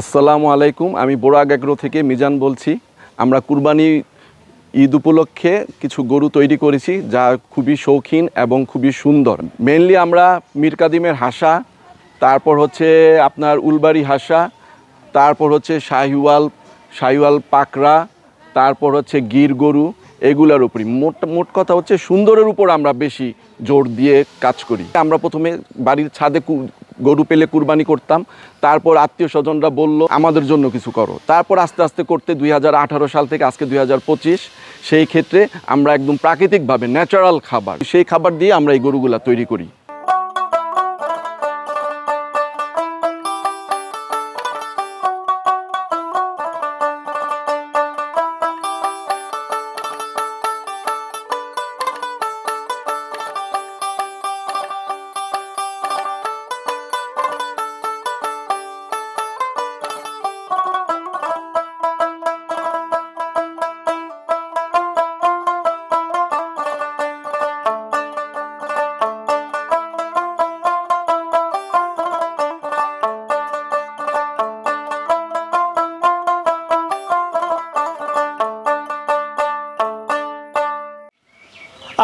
আসসালামু আলাইকুম, আমি বোরাগ এগ্রো থেকে মিজান বলছি। আমরা কুরবানি ঈদ উপলক্ষে কিছু গরু তৈরি করেছি যা খুবই শৌখিন এবং খুবই সুন্দর। মেনলি আমরা মীর কাদিমের হাসা, তারপর হচ্ছে আপনার উলবাড়ি হাসা, তারপর হচ্ছে শাহিওয়াল শাহিওয়াল পাকড়া, তারপর হচ্ছে গির গরু, এগুলোর উপরই। মোট মোট কথা হচ্ছে সুন্দরের উপর আমরা বেশি জোর দিয়ে কাজ করি। আমরা প্রথমে বাড়ির ছাদে গরু পেলে কুরবানি করতাম। তারপর আত্মীয় স্বজনরা বলল, আমাদের জন্য কিছু করো। তারপর আস্তে আস্তে করতে দুই হাজার আঠারো সাল থেকে আজকে দুই হাজার পঁচিশ, সেই ক্ষেত্রে আমরা একদম প্রাকৃতিকভাবে ন্যাচারাল খাবার, সেই খাবার দিয়ে আমরা এই গরুগুলা তৈরি করি।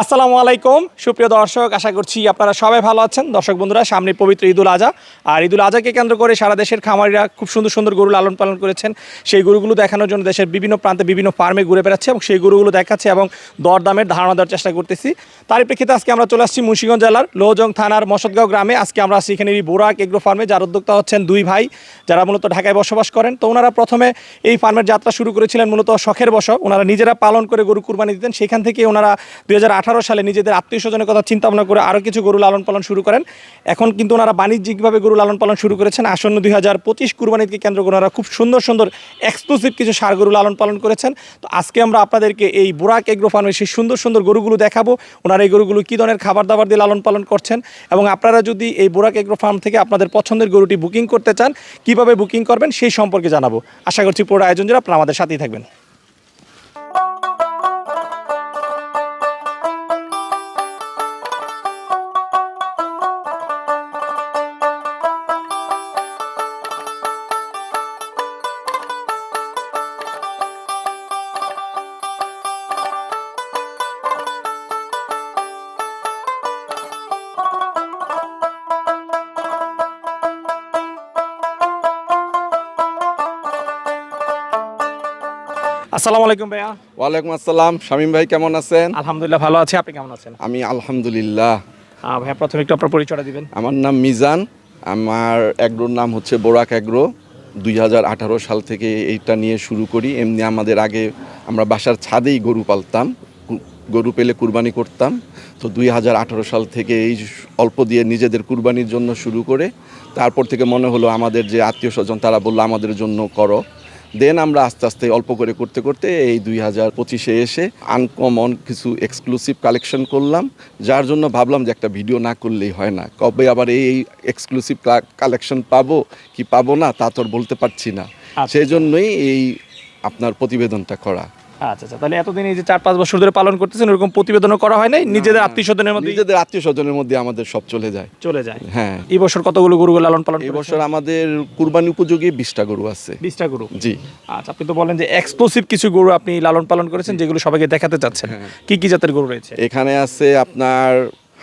আসসালামু আলাইকুম। সুপ্রিয় দর্শক, আশা করছি আপনারা সবাই ভালো আছেন। দর্শক বন্ধুরা, সামনে পবিত্র ঈদুল আজহা। আর ঈদুল আজহাকে কেন্দ্র করে সারা দেশের খামারিরা খুব সুন্দর সুন্দর গরু লালন পালন করেছেন। সেই গরুগুলো দেখানোর জন্য দেশের বিভিন্ন প্রান্তে বিভিন্ন ফার্মে ঘুরে বেড়াচ্ছে এবং সেই গরুগুলো দেখাচ্ছে এবং দরদামের ধারণা দেওয়ার চেষ্টা করতেছি। তারই প্রেক্ষিতে আজকে আমরা চলে আসছি মুন্সিগঞ্জ জেলার লোহজং থানার মসদগাঁও গ্রামে। আজকে আমরা এই বোরাক এগ্রো ফার্মে, যার উদ্যোক্তা হচ্ছেন দুই ভাই, যারা মূলত ঢাকায় বসবাস করেন। তো ওনারা প্রথমে এই ফার্মের যাত্রা শুরু করেছিলেন, মূলত শখের বশ ওনারা নিজেরা পালন করে গরু কুরবানি দিতেন। সেখান থেকে ওনারা দুই হাজার আঠারো সালে নিজেদের আত্মীয় স্বজনের কথা চিন্তা ভাবনা করে আরও কিছু গরু লালন পালন শুরু করেন। এখন কিন্তু ওনারা বাণিজ্যিকভাবে গরু লালন পালন শুরু করেছেন। আসন্ন দুই হাজার পঁচিশ কুরবানিকে কেন্দ্র করে ওনারা খুব সুন্দর সুন্দর এক্সক্লুসিভ কিছু সার গরু লালন পালন করেছেন। তো আজকে আমরা আপনাদেরকে এই বোরাক এগ্রো ফার্মের সেই সুন্দর সুন্দর গরুগুলো দেখাবো। ওনারা এই গরুগুলো কী ধরনের খাবার দাবার দিয়ে লালন পালন করছেন? এবং আপনারা যদি এই বোরাক এগ্রো ফার্ম থেকে আপনাদের পছন্দের গরুটি বুকিং করতে চান, কীভাবে বুকিং করবেন সেই সম্পর্কে জানাব। আশা করছি পুরো আয়োজন জন্য আপনারা আমাদের সাথেই থাকবেন। আসসালামু আলাইকুম ভাইয়া। ওয়ালাইকুম আসসালাম। শামীম ভাই কেমন আছেন? আলহামদুলিল্লাহ ভালো আছি। আপনি কেমন আছেন? আমি আলহামদুলিল্লাহ। আহ, ভাইয়া প্রথমে একটু আপনার পরিচয়টা দিবেন। আমার নাম মিজান। আমার অ্যাগ্রোর নাম হচ্ছে বোরাক অ্যাগ্রো দুই হাজার আঠারো সাল থেকে এইটা নিয়ে শুরু করি। এমনি আমাদের আগে আমরা বাসার ছাদেই গরু পালতাম। গরু পেলে কুরবানি করতাম। তো দুই হাজার আঠারো সাল থেকে এই অল্প দিয়ে নিজেদের কুরবানির জন্য শুরু করে। তারপর থেকে মনে হলো আমাদের যে আত্মীয় স্বজন তারা বলল আমাদের জন্য করো। দেন আমরা আস্তে আস্তে অল্প করে করতে করতে এই দুই হাজার পঁচিশে এসে আনকমন কিছু এক্সক্লুসিভ কালেকশন করলাম। যার জন্য ভাবলাম যে একটা ভিডিও না করলেই হয় না। কবে আবার এই এক্সক্লুসিভ কালেকশন পাবো কি পাবো না তা তো বলতে পারছি না। আচ্ছা। সেই জন্যই এই আপনার প্রতিবেদনটা করা। আচ্ছা আচ্ছা তাহলে এতদিন এই যে চার পাঁচ বছর ধরে পালন করতেছেন এরকম প্রতিবেদনও করা হয় নাই? নিজেদের আত্মীয় স্বজনের মধ্যে? নিজেদের আত্মীয় স্বজনের মধ্যে আমাদের সব চলে যায়। চলে যায়। হ্যাঁ। এই বছর কতগুলো গরু লালন পালন এই বছর আমাদের কুরবানি উপযোগী বিশটা গরু আছে। বিশটা গরু? জি। আচ্ছা আপনি তো বলেন যে এক্সক্লুসিভ কিছু গরু আপনি লালন পালন করেছেন যেগুলো সবাইকে দেখাতে চাচ্ছেন। কি কি জাতের গরু রয়েছে? এখানে আছে আপনার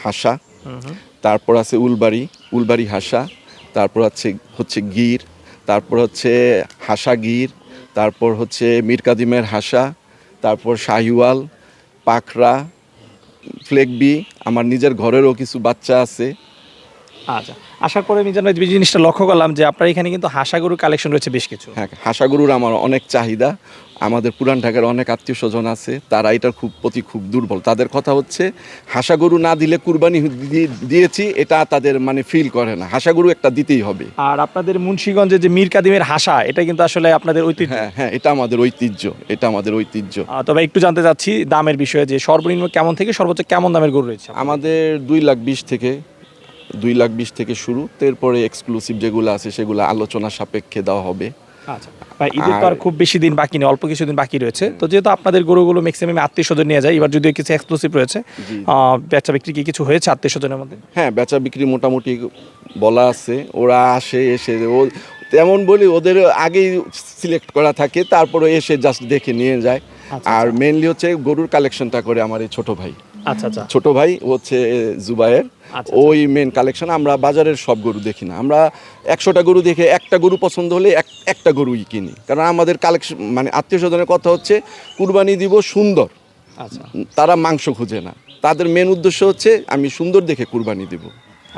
হাসা তারপর আছে উলবাড়ি উলবাড়ি হাসা তারপর আছে হচ্ছে গির তারপর হচ্ছে হাসা গির তারপর হচ্ছে মীর কাদিমের হাসা তারপর শাহিওয়াল পাখরা ফ্লেগবি আমার নিজের ঘরেরও কিছু বাচ্চা আছে। আচ্ছা আশা করে আমি যেন এই জিনিসটা লক্ষ্য করলাম যে আপনার এখানে কিন্তু হাসা গরু কালেকশন রয়েছে বেশ কিছু। হ্যাঁ হাসা গরুর আমার অনেক চাহিদা। আমাদের পুরান ঢাকার অনেক আত্মীয় স্বজন আছে তারা এটার খুব প্রতি খুব দুর্বল। তাদের কথা হচ্ছে হাসা গরু না দিলে কুরবানি দিয়েছি এটা তাদের মানে ফিল করে না। হাসা গরু একটা দিতেই হবে। আর আপনাদের মুন্সীগঞ্জে যে মীর কাদিমের হাসা এটা কিন্তু আসলে আপনাদের ঐতিহ্য। হ্যাঁ হ্যাঁ এটা আমাদের ঐতিহ্য এটা আমাদের ঐতিহ্য। তবে একটু জানতে চাচ্ছি দামের বিষয়ে যে সর্বনিম্ন কেমন থেকে সর্বোচ্চ কেমন দামের গরু রয়েছে আমাদের দুই লাখ বিশ থেকে দুই লাখ বিশ থেকে শুরু। এরপরে এক্সক্লুসিভ যেগুলো আছে সেগুলো আলোচনা সাপেক্ষে দেওয়া হবে। আচ্ছা। ভাই ঈদের তো আর খুব বেশি দিন বাকি নেই অল্প কিছুদিন বাকি রয়েছে। তো যেহেতু আপনাদের গরুগুলো ম্যাক্সিমাম আত্মীয় স্বজন নিয়ে যায় এবার যদিও কিছু এক্সক্লুসিভ রয়েছে বেচা বিক্রি কি কিছু হয়েছে আত্মীয় স্বজনের মধ্যে? হ্যাঁ বেচা বিক্রি মোটামুটি বলা আছে। ওরা আসে এসে ও তেমন বলি ওদের আগেই সিলেক্ট করা থাকে তারপরে এসে জাস্ট দেখে নিয়ে যায়। আচ্ছা, আর মেনলি হচ্ছে গরুর কালেকশনটা করে আমার এই ছোট ভাই। আচ্ছা আচ্ছা। ছোট ভাই হচ্ছে জুবায়ের আচ্ছা, ওই মেন কালেকশন আমরা বাজারের সব গরু দেখি না। আমরা একশোটা গরু দেখে একটা গরু পছন্দ হলে এক একটা গরুই কিনি। কারণ আমাদের কালেকশন মানে আত্মীয় স্বজনের কথা হচ্ছে কুরবানি দিব সুন্দর। আচ্ছা। তারা মাংস খুঁজে না। তাদের মেন উদ্দেশ্য হচ্ছে আমি সুন্দর দেখে কুরবানি দিব।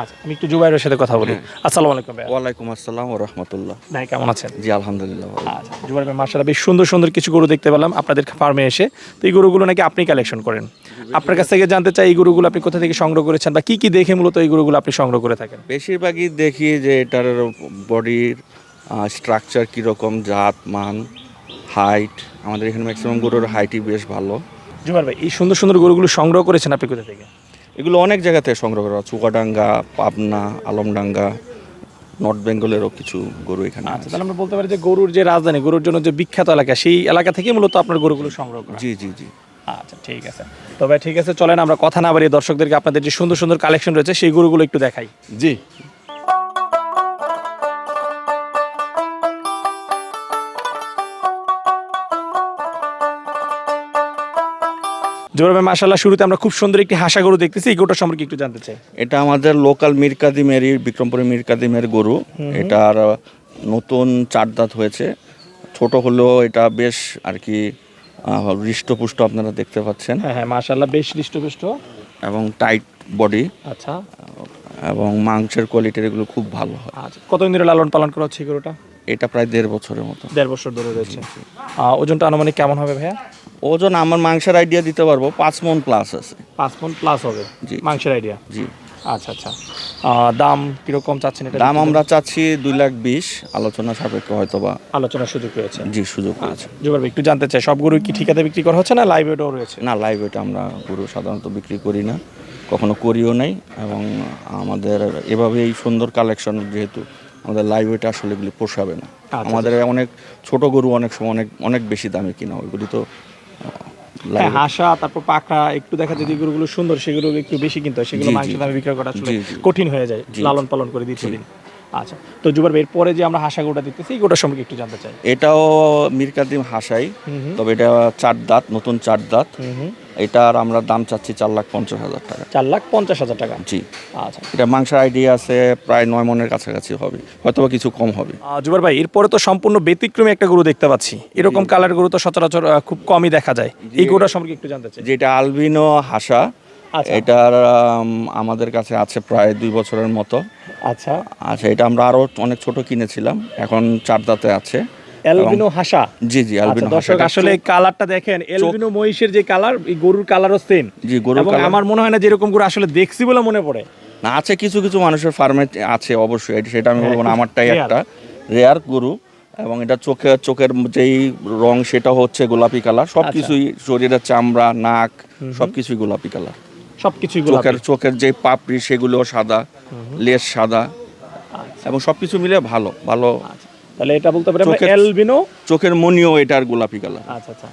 আচ্ছা আমি একটু জুবাইরের সাথে কথা বলি। হ্যাঁ। আসসালামু আলাইকুম ভাইয়া। ওয়ালাইকুম আসসালাম ও রহমতুল্লাহ। ভাই কেমন আছেন? জি আলহামদুলিল্লাহ। আচ্ছা জুবাইর ভাই মার্শাল্লাহ বেশ সুন্দর সুন্দর কিছু গরু দেখতে পেলাম আপনাদের ফার্মে এসে। তো এই গরুগুলো নাকি আপনি কালেকশন করেন? আপনার কাছ থেকে জানতে চাই এই গরুগুলো আপনি কোথা থেকে সংগ্রহ করেছেন বা কি কি দেখে মূলত এই গরুগুলো আপনি সংগ্রহ করে থাকেন? বেশিরভাগই দেখি যে এটার বডির স্ট্রাকচার কীরকম জাত মান হাইট আমাদের এখানে ম্যাক্সিমাম গরুর হাইটই বেশ ভালো। জুবাইর ভাই এই সুন্দর সুন্দর গরুগুলো সংগ্রহ করেছেন আপনি কোথা থেকে? এগুলো অনেক জায়গাতে থেকে সংগ্রহ করা চুকাডাঙ্গা পাবনা আলমডাঙ্গা নর্থ বেঙ্গলেরও কিছু গরু এখানে আচ্ছা আছে। তাহলে আমরা বলতে পারি যে গরুর যে রাজধানী গরুর জন্য যে বিখ্যাত এলাকা সেই এলাকা থেকে মূলত আপনার গরুগুলো সংগ্রহ করা। জি জি জি। আচ্ছা ঠিক আছে। তবে ঠিক আছে চলেন আমরা কথা না বাড়িয়ে দর্শকদেরকে আপনাদের যে সুন্দর সুন্দর কালেকশন রয়েছে সেই গরুগুলো একটু দেখাই। জি। ভাই মাসাল্লাহ শুরুতে আমরা খুব সুন্দর একটি হাসা গরু দেখতেছি। এই গরুটা সম্পর্কে একটু জানতে চাই। এটা আমাদের লোকাল মিরকাদিমেরই বিক্রমপুরের মিরকাদিমের গরু। এটার নতুন চার দাঁত হয়েছে। ছোট হলেও এটা বেশ আর কি হৃষ্টপুষ্ট আপনারা দেখতে পাচ্ছেন। হ্যাঁ হ্যাঁ মাসাল্লাহ বেশ হৃষ্টপুষ্ট। এবং টাইট বডি। আচ্ছা। এবং মাংসের কোয়ালিটির এগুলো খুব ভালো হয়। আচ্ছা কতদিন ধরে লালন পালন করা হচ্ছে গরুটা? এটা প্রায় দেড় বছরের মতো। দেড় বছর ধরে রয়েছে। ওজনটা আনুমানিক কেমন হবে ভাইয়া? ওজন আমার মাংসের আইডিয়া দিতে পারব পাঁচ মন প্লাস আছে। পাঁচ মন প্লাস হবে? জি। মাংসের আইডিয়া জি। আচ্ছা আচ্ছা। দাম কীরকম চাচ্ছেন এটা? দাম আমরা চাচ্ছি দুই লাখ বিশ আলোচনা সাপেক্ষে হয়তো বা আলোচনার সুযোগ রয়েছে। জি সুযোগ রয়েছে। জোবার একটু জানতে চাই সব গরু কি ঠিকাতে বিক্রি করা হচ্ছে না লাইভ এটাও রয়েছে? না লাইভ এটা আমরা গরু সাধারণত বিক্রি করি না। কখনো করিও নাই এবং আমাদের এভাবে এই সুন্দর কালেকশন যেহেতু আমাদের লাইভ ওয়েট আসলে এগুলি পোষাবে না। আচ্ছা। আমাদের অনেক ছোট গরু অনেক সময় অনেক অনেক বেশি দামে কিনা ওইগুলি তো হাসা তারপর পাকড়া একটু দেখা যায় যেগুলো সুন্দর সেগুলো একটু বেশি কিনতে হয় সেগুলো। মাংস দামে বিক্রি করা আসলে। কঠিন হয়ে যায় লালন পালন করে দীর্ঘদিন আচ্ছা তো জুবার ভাই পরে যে আমরা হাসা গোটা দেখতেছি এই গরুটার সম্পর্কে একটু জানতে চাই। এটাও মিরকাদিম হাসাই তবে এটা চার দাঁত নতুন চার দাঁত। এটার আমরা দাম চাচ্ছি চার লাখ পঞ্চাশ হাজার টাকা। চার লাখ পঞ্চাশ হাজার টাকা? জি। আচ্ছা। এটা মাংসের আইডিয়া আছে প্রায় নয় মনের কাছাকাছি হবে। হয়তো কিছু কম হবে। জুবার ভাই এরপরে তো সম্পূর্ণ ব্যতিক্রমী একটা গরু দেখতে পাচ্ছি। এরকম কালার গরু তো সচরাচর খুব কমই দেখা যায়। এই গরুটার সম্পর্কে একটু জানতে চাই। যেটা আলবিনো হাসা আচ্ছা। এটার আমাদের কাছে আছে প্রায় দুই বছরের মতো। আচ্ছা। আচ্ছা এটা আমরা আরও অনেক ছোট কিনেছিলাম এখন চার দাঁতে আছে। এলবিনো হাসা? জি জি আচ্ছা আলবিনো দর্শক আসলে কালারটা দেখেন এলবিনো মহিষের যে কালার এই গরুর কালারও সেম জি, গরুর colour- আমার মনে হয় না যে এরকম গরু আসলে দেখছি বলে মনে পড়ে। না আছে কিছু কিছু মানুষের ফার্মে আছে অবশ্যই এটা- সেটা আমি হ্যাঁ, বলব না আমারটাই একটা। রেয়ার গরু এবং এটা চোখে চোখের যেই রং সেটা হচ্ছে গোলাপি কালার। আচ্ছা। সব কিছুই শরীরের চামড়া নাক সব কিছুই গোলাপি কালার। সবকিছুই চোখের চোখের যে পাপড়ি সেগুলো সাদা লেজ সাদা এবং সব কিছু মিলে ভালো ভালো। আচ্ছা। তাহলে এটা বলতে পারি এলবিনো চোখের মনিও এটার গোলাপি কালার আচ্ছা আচ্ছা।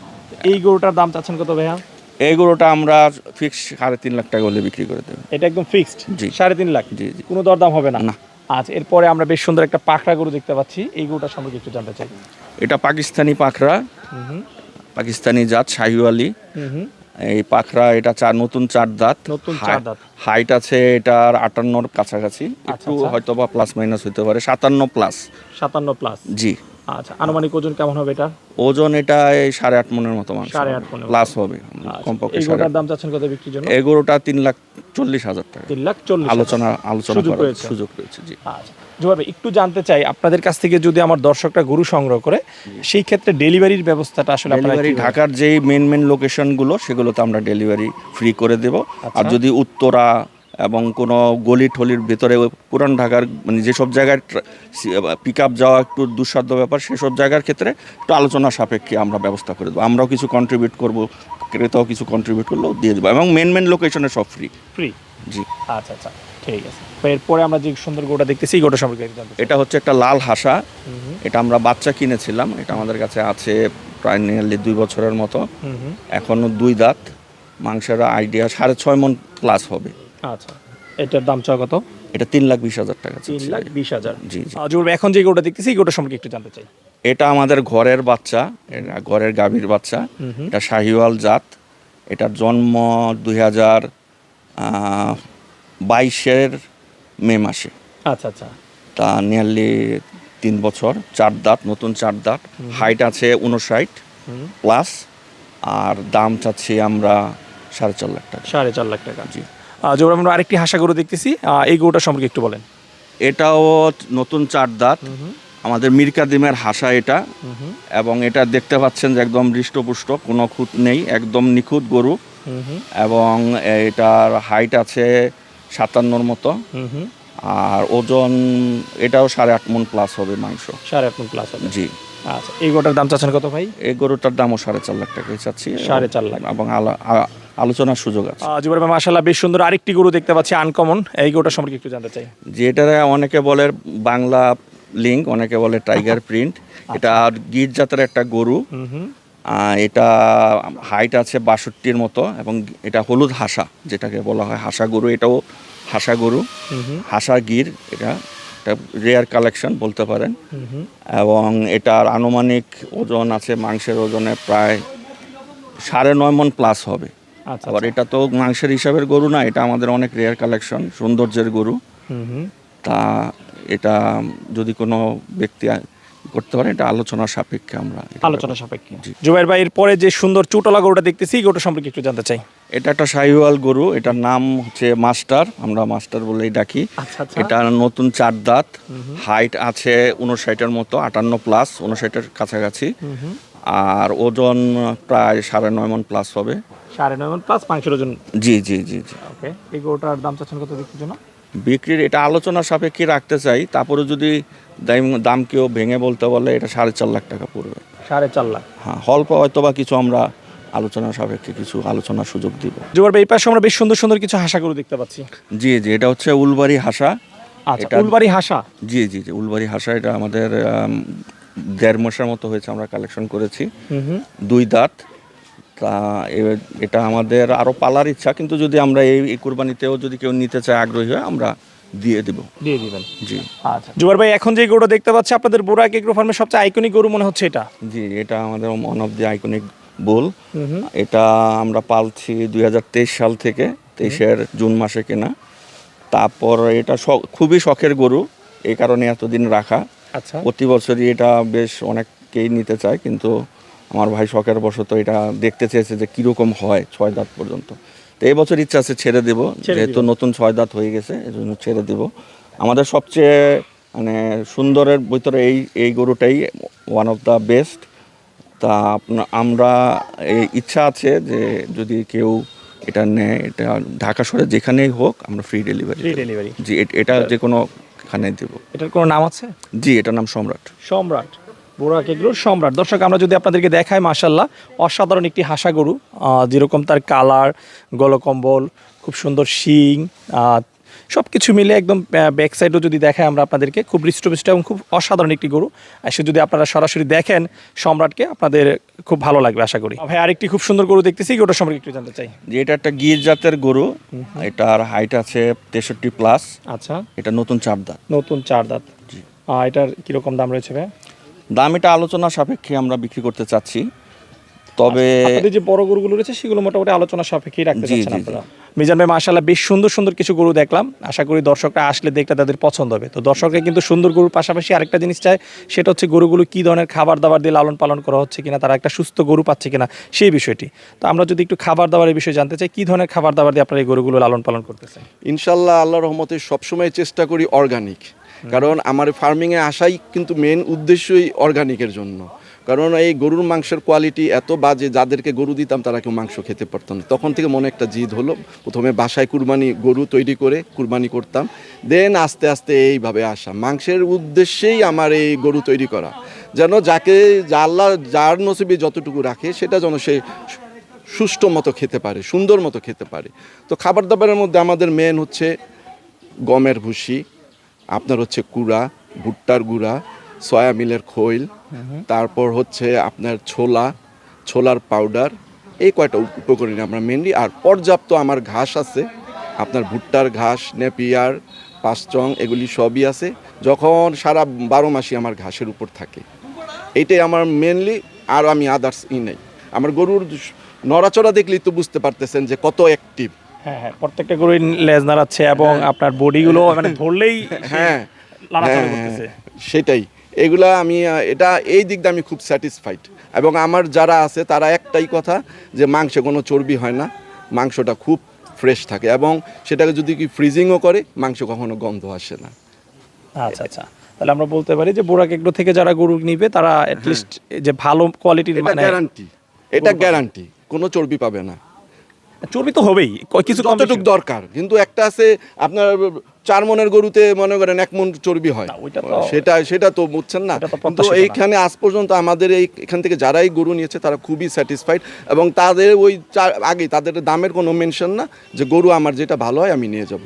এই গরুটার দাম চাচ্ছেন কত ভাইয়া? এই গরুটা আমরা ফিক্স সাড়ে তিন লাখ টাকা হলে বিক্রি করে দেবো। এটা একদম ফিক্সড জি। সাড়ে তিন লাখ? জি, জি। কোনো দরদাম হবে না? না। আচ্ছা এরপরে আমরা বেশ সুন্দর একটা পাখরা গরু দেখতে পাচ্ছি। এই গরুটার সম্পর্কে একটু জানতে চাই। এটা পাকিস্তানি পাখরা পাকিস্তানি জাত শাহিওয়ালি। এই পাখরা এটা চার নতুন চার দাঁত। নতুন চার দাঁত। হাইট আছে এটার আটান্নর কাছাকাছি। একটু আচ্ছা। হয়তো বা প্লাস মাইনাস হতে পারে। সাতান্ন প্লাস সাতান্ন প্লাস জি। আচ্ছা আনুমানিক ওজন কেমন হবে এটা ওজন এটা এই সাড়ে আট মনের মতো সাড়ে আট মতো। প্লাস হবে। আচ্ছা, কমপক্ষে এই দাম চাচ্ছেন কত বিক্রির জন্য? এই গরুটা তিন লাখ চল্লিশ হাজার টাকা। তিন লাখ চল্লিশ। আলোচনা আলোচনা করার। সুযোগ রয়েছে জি। আচ্ছা। জোয়ার একটু জানতে চাই আপনাদের কাছ থেকে যদি আমার দর্শকরা গরু সংগ্রহ করে সেই ক্ষেত্রে ডেলিভারির ব্যবস্থাটা আসলে আপনারা ডেলিভারি ঢাকার যেই মেন মেন লোকেশনগুলো সেগুলোতে আমরা ডেলিভারি ফ্রি করে দেব। আচ্ছা। আর যদি উত্তরা এবং কোনো গলি ঠলির ভেতরে পুরান ঢাকার মানে যেসব জায়গায় পিক আপ যাওয়া একটু দুঃসাধ্য ব্যাপার সেসব জায়গার ক্ষেত্রে একটু আলোচনা সাপেক্ষে আমরা ব্যবস্থা করে দেবো। আমরাও কিছু কন্ট্রিবিউট করব ক্রেতাও কিছু কন্ট্রিবিউট করলেও দিয়ে দেবো। এবং মেন মেন লোকেশনে সব ফ্রি ফ্রি জি। আচ্ছা আচ্ছা। ঠিক আছে। এরপরে আমরা যে সুন্দর গরুটা দেখতেছি এই গরুটা সম্পর্কে এটা হচ্ছে একটা লাল হাসা। এটা আমরা বাচ্চা কিনেছিলাম। এটা আমাদের কাছে আছে প্রায় নিয়ারলি দুই বছরের মতো। এখনও দুই দাঁত। মাংসের আইডিয়া সাড়ে ছয় মন প্লাস হবে। আচ্ছা। এটার দাম চাও কত? এটা তিন লাখ বিশ হাজার টাকা তিন লাখ বিশ হাজার। জি এখন যে গরুটা দেখতেছি গরুটা সম্পর্কে একটু জানতে চাই। এটা আমাদের ঘরের বাচ্চা। ঘরের গাভীর বাচ্চা। এটা শাহিওয়াল জাত। এটার জন্ম দুই হাজার বাইশের মে মাসে। আচ্ছা আচ্ছা। তা নিয়ারলি তিন বছর চার দাঁত নতুন চার দাঁত। হাইট আছে উনষাট প্লাস আর দাম চাচ্ছি আমরা সাড়ে চার লাখ টাকা। সাড়ে চার লাখ টাকা। জি। জুবের আমরা আরেকটি হাসা গরু দেখতেছি। এই গরুটা সম্পর্কে একটু বলেন। এটাও নতুন চার দাঁত। আমাদের মিরকাদিমের হাসা এটা। এবং এটা দেখতে পাচ্ছেন যে একদম হৃষ্টপুষ্ট কোনো খুঁত নেই একদম নিখুঁত গরু। এবং এটার হাইট আছে সাতান্নর মতো। আর ওজন এটাও সাড়ে আট মন প্লাস হবে মাংস। সাড়ে আট মন প্লাস হবে। জি। আচ্ছা এই গরুটার দাম চাচ্ছেন কত ভাই? এই গরুটার দামও সাড়ে চার লাখ টাকাই চাচ্ছি। সাড়ে চার লাখ। এবং আলা- আলোচনার সুযোগ আছে। জুবের ভাই মাসাল্লাহ বেশ সুন্দর আরেকটি গরু দেখতে পাচ্ছি আনকমন এই গরুটা সম্পর্কে একটু জানতে চাই। যে এটারে অনেকে বলে বাংলা লিঙ্ক অনেকে বলে টাইগার প্রিন্ট এটা আর গির জাতের একটা গরু। এটা হাইট আছে বাষট্টির মতো এবং এটা হলুদ হাসা যেটাকে বলা হয় হাসা গরু এটাও হাসা গরু হাসা গির এটা এটা রেয়ার কালেকশন বলতে পারেন। এবং এটার আনুমানিক ওজন আছে মাংসের ওজনে প্রায় সাড়ে নয় মন প্লাস হবে। আচ্ছা আবার এটা তো মাংসের হিসাবের গরু না এটা আমাদের অনেক রেয়ার কালেকশন সৌন্দর্যের গরু। তা এটা যদি কোনো ব্যক্তি করতে পারে এটা আলোচনার সাপেক্ষে আমরা আলোচনা সাপেক্ষে। জুবাইর ভাইয়ের পরে যে সুন্দর চুটলা গরুটা দেখতেছি গরুটা সম্পর্কে একটু জানতে চাই। এটা একটা শাহিওয়াল গরু এটার নাম হচ্ছে মাস্টার আমরা মাস্টার বলেই ডাকি। আচ্ছা আচ্ছা। এটা নতুন চার দাঁত হাইট আছে উনষাটের মতো আটান্ন প্লাস উনষাটের কাছাকাছি। আর ওজন প্রায় সাড়ে নয় মন প্লাস হবে। সাড়ে নয় মন প্লাস মাংসের ওজন। জি জি জি জি। ওকে এই গরুটার দাম চাচ্ছেন কত বিক্রির জন্য? বিক্রির এটা আলোচনা সাপেক্ষে রাখতে চাই তারপরে যদি দাম কেউ ভেঙে বলতে বলে এটা সাড়ে চার লাখ টাকা পড়বে। সাড়ে চার লাখ। হ্যাঁ অল্প হয়তো বা কিছু আমরা আলোচনা সাপেক্ষে কিছু আলোচনার সুযোগ দিব। জুবাইর ভাই এই পাশে আমরা বেশ সুন্দর সুন্দর কিছু হাসা গরু দেখতে পাচ্ছি। জি জি এটা হচ্ছে উলবাড়ি হাসা। আচ্ছা উলবাড়ি হাসা। জি জি জি উলবাড়ি হাসা এটা আমাদের দেড় মাসের মতো হয়েছে আমরা কালেকশন করেছি। দুই দাঁত। তা এটা আমাদের আরও পালার ইচ্ছা কিন্তু যদি আমরা এই কুরবানিতেও যদি কেউ নিতে চায় আগ্রহী হয় আমরা দিয়ে দেব। দিয়ে দিবেন। জি। আচ্ছা। জুবাইর ভাই এখন যে গরুটা দেখতে পাচ্ছি আপনাদের বোরাক এগ্রো ফার্মের সবচেয়ে আইকনিক গরু মনে হচ্ছে এটা? জি এটা আমাদের one of the iconic bull এটা আমরা পালছি দুই হাজার তেইশ সাল থেকে তেইশের জুন মাসে কেনা। তারপর এটা খুবই শখের গরু এই কারণে এতদিন রাখা। আচ্ছা। প্রতি বছরই এটা বেশ অনেককেই নিতে চায় কিন্তু আমার ভাই শখের বশত এটা দেখতে চেয়েছে যে কীরকম হয় ছয় দাঁত পর্যন্ত। তো এই বছর ইচ্ছা আছে ছেড়ে দেবো যেহেতু নতুন ছয় দাঁত হয়ে গেছে এই জন্য ছেড়ে দেবো। আমাদের সবচেয়ে মানে সুন্দরের ভিতরে এই এই গরুটাই ওয়ান অফ দ্য বেস্ট তা আমরা এই ইচ্ছা আছে যে যদি কেউ এটা নেয় এটা ঢাকা শহরে যেখানেই হোক আমরা ফ্রি ডেলিভারি ফ্রি ডেলিভারি জি এটা যে কোনো খানে দেবো। এটার কোনো নাম আছে? জি এটার নাম সম্রাট। সম্রাট। বোরাক এগ্রোর সম্রাট। দর্শক আমরা যদি আপনাদেরকে দেখাই মাশাল্লাহ অসাধারণ একটি হাসা গরু যেরকম তার কালার গলকম্বল খুব সুন্দর শিং সব কিছু মিলে একদম ব্যাক সাইডও যদি দেখায় আমরা আপনাদেরকে খুব হৃষ্টপুষ্ট এবং খুব অসাধারণ একটি গরু। আর সে যদি আপনারা সরাসরি দেখেন সম্রাটকে আপনাদের খুব ভালো লাগবে আশা করি। ভাই আরেকটি খুব সুন্দর গরু দেখতেছি গরুটা সম্পর্কে একটু জানতে চাই। যে এটা একটা গির জাতের গরু। এটার হাইট আছে তেষট্টি প্লাস আচ্ছা। এটা নতুন চার দাঁত। নতুন চার দাঁত। এটার কীরকম দাম রয়েছে ভাই? দাম এটা আলোচনা সাপেক্ষে আমরা বিক্রি করতে চাচ্ছি। তবে আপনাদের যে বড় গরুগুলো রয়েছে সেগুলো মোটামুটি আলোচনা সাপেক্ষেই রাখতে চাচ্ছেন আপনারা। মিজান ভাই মাশাআল্লাহ বেশ সুন্দর সুন্দর কিছু গরু দেখলাম। আশা করি দর্শকরা আসলে দেখতে তাদের পছন্দ হবে। তো দর্শকরা কিন্তু সুন্দর গরুর পাশাপাশি আরেকটা জিনিস চায় সেটা হচ্ছে গরুগুলো কি ধরনের খাবার দাবার দিয়ে লালন পালন করা হচ্ছে কিনা তারা একটা সুস্থ গরু পাচ্ছে কিনা সেই বিষয়টি। তো আমরা যদি একটু খাবার দাবারের বিষয়ে জানতে চাই কি ধরনের খাবার দাবার দিয়ে আপনারা এই গরুগুলো লালন পালন করতেছেন? ইনশাল্লাহ আল্লাহ রহমতে সবসময় চেষ্টা করি অর্গানিক। কারণ আমার ফার্মিংয়ে আসাই কিন্তু মেন উদ্দেশ্যই অর্গানিকের জন্য। কারণ এই গরুর মাংসের কোয়ালিটি এত বাজে, যাদেরকে গরু দিতাম তারা কেউ মাংস খেতে পারতো না। তখন থেকে মনে একটা জিদ হলো, প্রথমে বাসায় কুরবানি, গরু তৈরি করে কুরবানি করতাম। দেন আস্তে আস্তে এইভাবে আসা। মাংসের উদ্দেশ্যেই আমার এই গরু তৈরি করা। যেন যাকে, যা আল্লাহ, যার নসিবে যতটুকু রাখে, সেটা যেন সে সুষ্ঠ মতো খেতে পারে, সুন্দর মতো খেতে পারে। তো খাবার দাবারের মধ্যে আমাদের মেন হচ্ছে গমের ভুসি। আপনার হচ্ছে কুড়া ভুট্টার গুঁড়া সয়া মিলের খৈল তারপর হচ্ছে আপনার ছোলা ছোলার পাউডার এই কয়টা উপকরণ আমরা মেনলি আর পর্যাপ্ত আমার ঘাস আছে আপনার ভুট্টার ঘাস নেপিয়ার পাঁচচং এগুলি সবই আছে যখন সারা বারো মাসই আমার ঘাসের উপর থাকে। এইটাই আমার মেনলি আর আমি আদার্স ই নেই। আমার গরুর নড়াচড়া দেখলেই তো বুঝতে পারতেছেন যে কত অ্যাক্টিভ হ্যাঁ হ্যাঁ প্রত্যেকটা গরুই লেজ নাড়াচ্ছে এবং আপনার বডিগুলো মানে ধরলেই হ্যাঁ হ্যাঁ, করতেছে। সেটাই। এগুলা আমি এটা এই দিক দিয়ে আমি খুব স্যাটিসফাইড এবং আমার যারা আছে তারা একটাই কথা যে মাংসে কোনো চর্বি হয় না। মাংসটা খুব ফ্রেশ থাকে এবং সেটাকে যদি কি ফ্রিজিংও করে মাংস কখনো গন্ধ আসে না। আচ্ছা আচ্ছা। তাহলে আমরা বলতে পারি যে বোরাক এগ্রো থেকে যারা গরু নিবে তারা অ্যাটলিস্ট যে ভালো কোয়ালিটির এটা মানে গ্যারান্টি এটা গ্যারান্টি কোনো চর্বি পাবে না। চর্বি তো হবেই কিছু কম যতটুক দরকার কিন্তু একটা আছে আপনার চার মনের গরুতে মনে করেন এক মন চর্বি হয়। সেটা সেটা তো বুঝছেন না। তো কিন্তু এইখানে আজ পর্যন্ত আমাদের এই এখান থেকে যারাই গরু নিয়েছে তারা খুবই স্যাটিসফাইড এবং তাদের ওই চার- আগে তাদের দামের কোনো মেনশন না যে গরু আমার যেটা ভালো হয় আমি নিয়ে যাব।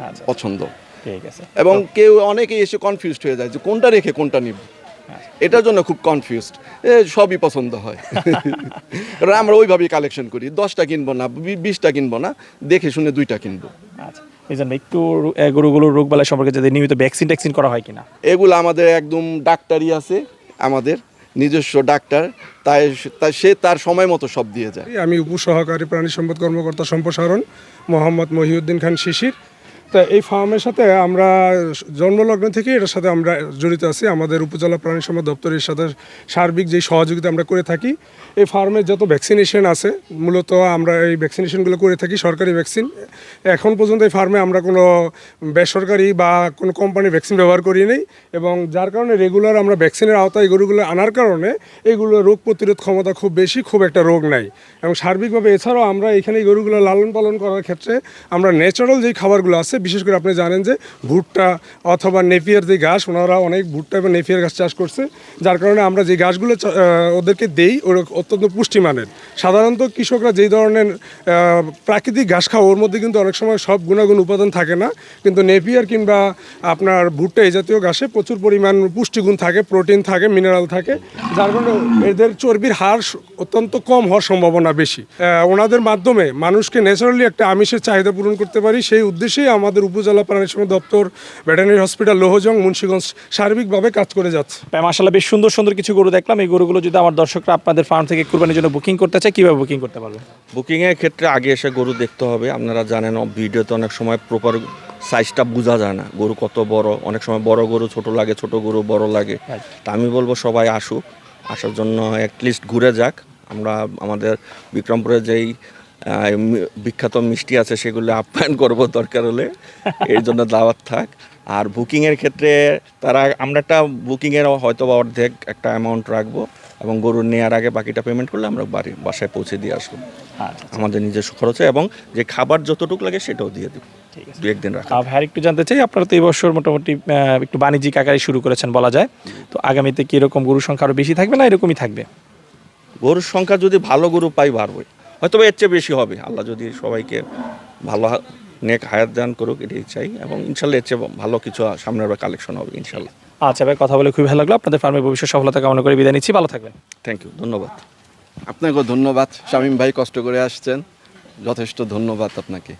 আচ্ছা। পছন্দ। ঠিক আছে। এবং কেউ অনেকেই এসে কনফিউজড হয়ে যায় যে কোনটা রেখে কোনটা নিব। এটার জন্য খুব কনফিউজড এ সবই পছন্দ হয়। কারণ আমরা ওইভাবেই কালেকশন করি। দশটা কিনবো না বিশটা কিনবো না দেখে শুনে দুইটা কিনবো। আচ্ছা এই জন্য একটু গরুগুলোর রোগ বালাই সম্পর্কে যদি নিয়মিত ভ্যাকসিন ট্যাকসিন করা হয় কিনা? এগুলো আমাদের একদম ডাক্তারই আছে আমাদের নিজস্ব ডাক্তার। তাই তাই সে তার সময় মতো সব দিয়ে যায়। আমি উপসহকারী প্রাণী সম্পদ কর্মকর্তা সম্প্রসারণ মোহাম্মদ মহিউদ্দিন খান শিশির। তা এই ফার্মের সাথে আমরা জন্মলগ্ন থেকে এটার সাথে আমরা জড়িত আছি। আমাদের উপজেলা প্রাণী সম্পদ দপ্তরের সাথে সার্বিক যেই সহযোগিতা আমরা করে থাকি, এই ফার্মে যত ভ্যাকসিনেশন আছে, মূলত আমরা এই ভ্যাকসিনেশনগুলো করে থাকি, সরকারি ভ্যাকসিন এখন পর্যন্ত এই ফার্মে আমরা কোনো বেসরকারি বা কোনো কোম্পানির ভ্যাকসিন ব্যবহার করি নেই এবং যার কারণে রেগুলার আমরা ভ্যাকসিনের আওতায় গরুগুলো আনার কারণে এইগুলো রোগ প্রতিরোধ ক্ষমতা খুব বেশি, খুব একটা রোগ নাই। এবং সার্বিকভাবে এছাড়াও আমরা এখানে গরুগুলো লালন পালন করার ক্ষেত্রে আমরা ন্যাচারাল যেই খাবারগুলো আছে বিশেষ করে আপনি জানেন যে ভুট্টা অথবা নেপিয়ার যে ঘাস, ওনারা অনেক ভুট্টা এবং নেপিয়ার ঘাস চাষ করছে। যার কারণে আমরা যে ঘাসগুলো ওদেরকে দেই, ওরা অত্যন্ত পুষ্টিমানের। সাধারণত কৃষকরা যেই ধরনের প্রাকৃতিক ঘাস খাওয়া ওর মধ্যে কিন্তু অনেক সময় সব গুণাগুণ উপাদান থাকে না। কিন্তু নেপিয়ার কিংবা আপনার ভুট্টা এই জাতীয় ঘাসে প্রচুর পরিমাণ পুষ্টিগুণ থাকে, প্রোটিন থাকে, মিনারেল থাকে। যার কারণে এদের চর্বির হার অত্যন্ত কম হওয়ার সম্ভাবনা বেশি। ওনাদের মাধ্যমে মানুষকে ন্যাচারালি একটা আমিষের চাহিদা পূরণ করতে পারি। সেই উদ্দেশ্যেই আমাদের উপজেলা প্রাণী সম্পদ দপ্তর ভেটেরিনারি হসপিটাল লোহজং মুন্সিগঞ্জ সার্বিকভাবে কাজ করে যাচ্ছে। মাসাল্লাহ বেশ সুন্দর সুন্দর কিছু গরু দেখলাম। এই গরুগুলো যদি আমার দর্শকরা আপনাদের ফার্ম থেকে কুরবানির জন্য বুকিং করতে চায় কীভাবে বুকিং করতে পারবে? বুকিংয়ের ক্ষেত্রে আগে এসে গরু দেখতে হবে। আপনারা জানেন ভিডিওতে অনেক সময় প্রপার সাইজটা বোঝা যায় না। গরু কত বড়? অনেক সময় বড় গরু ছোট লাগে ছোট গরু বড় লাগে। তা আমি বলব সবাই আসুক আসার জন্য অ্যাটলিস্ট ঘুরে যাক। আমরা আমাদের বিক্রমপুরে যেই বিখ্যাত মিষ্টি আছে সেগুলো আপ্যায়ন করব দরকার হলে। এই জন্য দাওয়াত থাক। আর বুকিংয়ের ক্ষেত্রে তারা আমরা একটা বুকিংয়ের হয়তো বা অর্ধেক একটা অ্যামাউন্ট রাখব এবং গরু নেওয়ার আগে বাকিটা পেমেন্ট করলে আমরা বাড়ি বাসায় পৌঁছে দিয়ে আসব। আচ্ছা। আমাদের নিজস্ব খরচে এবং যে খাবার যতটুকু লাগে সেটাও দিয়ে দেবো। দু একদিন রাখা। ভাইয়া একটু জানতে চাই আপনারা তো এই বছর মোটামুটি একটু বাণিজ্যিক আকারে শুরু করেছেন বলা যায়। তো আগামীতে কি এরকম গরুর সংখ্যা আরও বেশি থাকবে না এরকমই থাকবে? গরুর সংখ্যা যদি ভালো গরু পাই বাড়বে হয়তো বা এর চেয়ে বেশি হবে। আল্লাহ যদি সবাইকে ভালো নেক হায়াত দান করুক এটাই চাই এবং ইনশাল্লাহ এর চেয়ে ভালো কিছু সামনে আবার কালেকশন হবে ইনশাল্লাহ। আচ্ছা ভাই কথা বলে খুবই ভালো লাগল। আপনাদের ফার্মের ভবিষ্যৎ সফলতা কামনা করে বিদায় নিচ্ছি। ভালো থাকবেন। থ্যাংক ইউ ধন্যবাদ। আপনাকেও ধন্যবাদ। শামীম ভাই কষ্ট করে আসছেন। যথেষ্ট ধন্যবাদ আপনাকে।